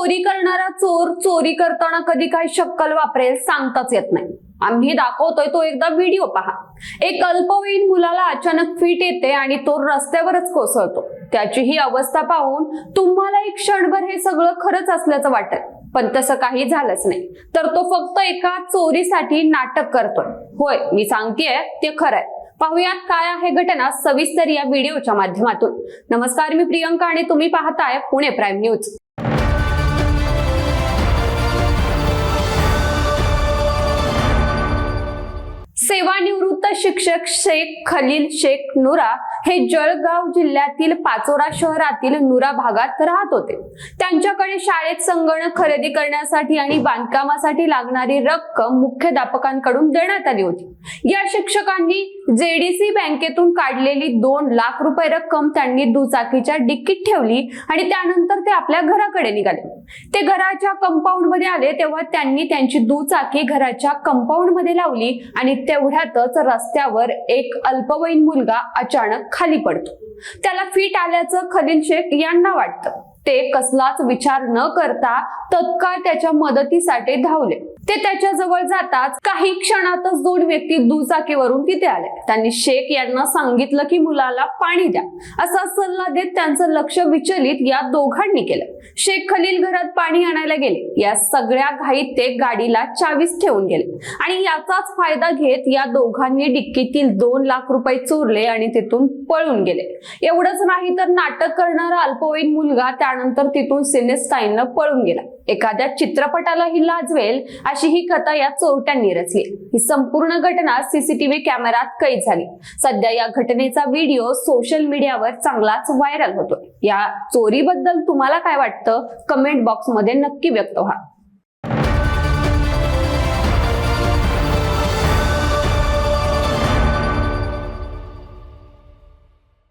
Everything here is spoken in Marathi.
चोरी करणारा चोर चोरी करताना कधी काही शक्कल वापरेल सांगताच येत नाही. आम्ही दाखवतोय तो एकदा व्हिडिओ पहा. एक अल्पवयीन मुलाला अचानक फिट येते आणि तो रस्त्यावरच कोसळतो. त्याची ही अवस्था पाहून तुम्हाला एक क्षणभर हे सगळं खरंच असल्याचं वाटत. पण तसं काही झालंच नाही. तर तो फक्त एका चोरीसाठी नाटक करतोय. होय मी सांगतेय ते खरंय. पाहुयात काय आहे घटना सविस्तर या व्हिडिओच्या माध्यमातून. नमस्कार मी प्रियंका आणि तुम्ही पाहताय पुणे प्राईम न्यूज. सेवानिवृत्त शिक्षक शेख खलील शेख नुरा हे जळगाव जिल्ह्यातील पाचोरा शहरातील नुरा भागात राहत होते. त्यांच्याकडे शाळेत संगणक खरेदी करण्यासाठी आणि बांधकामासाठी लागणारी रक्कम मुख्याध्यापकांकडून देण्यात आली होती. या शिक्षकांनी जेडीसी बँकेतून काढलेली दोन लाख रुपये रक्कम त्यांनी दुचाकीच्या डिक्कीत ठेवली आणि त्यानंतर ते आपल्या घराकडे निघाले. ते घराच्या कंपाऊंडमध्ये आले तेव्हा त्यांनी त्यांची दुचाकी घराच्या कंपाऊंडमध्ये लावली आणि तेवढ्यातच रस्त्यावर एक अल्पवयीन मुलगा अचानक खाली पडतो. त्याला फिट आल्याचं खलील शेख यांना वाटतं. ते कसलाच विचार न करता तत्काळ त्याच्या मदतीसाठी धावले. ते त्याच्याजवळ जाताच काही क्षणातच दोन व्यक्ती दुचाकीवरून तिथे आले त्यांनी शेख यांना सांगितलं की मुलाला पाणी द्या. असा सल्ला देत त्यांचं लक्ष विचलित या दोघांनी केलं. शेख खलील घरात पाणी आणायला गेले. या सगळ्या घाईत ते गाडीला चावीस ठेवून गेले. आणि याचाच फायदा घेत या दोघांनी डिक्कीतील दोन लाख रुपये चोरले आणि तिथून पळून गेले. एवढंच नाही तर नाटक करणारा अल्पवयीन मुलगा त्यानंतर तिथून सिनेस्टाईननं पळून गेला. एखाद्या चित्रपटालाही लाजवेल अशी ही कथा या चोरट्यांनी रचली. ही संपूर्ण घटना सीसीटीव्ही कॅमेरात कैद झाली. सध्या या घटनेचा व्हिडिओ सोशल मीडियावर चांगलाच व्हायरल होतोय. या चोरीबद्दल तुम्हाला काय वाटतं? कमेंट बॉक्समध्ये नक्की व्यक्त व्हा.